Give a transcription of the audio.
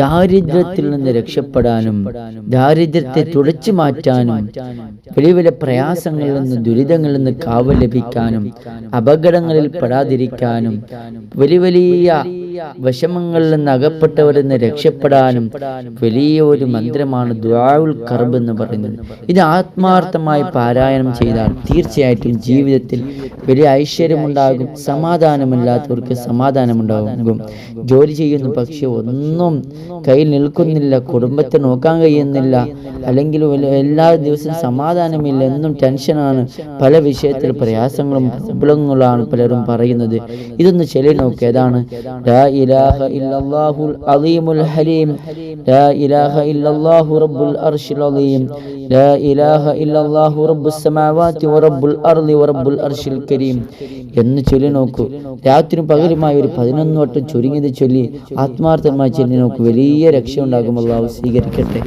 ദാരിദ്ര്യത്തിൽ നിന്ന് രക്ഷപ്പെടാനും ദാരിദ്ര്യത്തെ തുടച്ചു മാറ്റാനും വലിയ വലിയ പ്രയാസങ്ങളിൽ നിന്ന് ദുരിതങ്ങളിൽ നിന്ന് കാവൽ ലഭിക്കാനും അപകടങ്ങളിൽ പെടാതിരിക്കാനും വലിയ വലിയ വിഷമങ്ങളിൽ നിന്ന് അകപ്പെട്ടവരിൽ നിന്ന് രക്ഷപ്പെടാനും വലിയ ഒരു മന്ത്രമാണ് ദുആഉൽ കർബ് എന്ന് പറയുന്നത്. ഇത് ആത്മാർത്ഥമായി പാരായണം ചെയ്താൽ തീർച്ചയായിട്ടും ജീവിതത്തിൽ വലിയ ഐശ്വര്യമുണ്ടാകും സമാധാനമില്ലാത്തവർക്ക് സമാധാനമുണ്ടാകും. ജോലി ചെയ്യുന്ന പക്ഷെ ഒന്നും കയ്യിൽ നിൽക്കുന്നില്ല കുടുംബത്തെ നോക്കാൻ കഴിയുന്നില്ല അല്ലെങ്കിൽ എല്ലാ ദിവസവും സമാധാനമില്ല എന്നും ടെൻഷനാണ്. പല വിഷയത്തിൽ പ്രയാസങ്ങളും പ്രോബ്ലങ്ങളാണ് പലരും പറയുന്നത്. ഇതൊന്ന് ചെല്ലി നോക്കിയതാണ് അലീമുൽ ഹലീം. ലാ ഇലാഹ ഇല്ലല്ലാഹു റബ്ബുൽ അലീം. ലാ ഇലാഹ ഇല്ലല്ലാഹു رب السماوات ورب الأرض ورب അർശിൽ കരീം എന്ന് ചൊല്ലി നോക്കൂ. രാത്രിയും പകലുമായി ഒരു പതിനൊന്ന് വട്ടം ചുരുങ്ങിയത് ചൊല്ലി ആത്മാർത്ഥമായി ചൊല്ലി നോക്കൂ. വലിയ രക്ഷ ഉണ്ടാകും അള്ളാഹു സ്വീകരിക്കട്ടെ.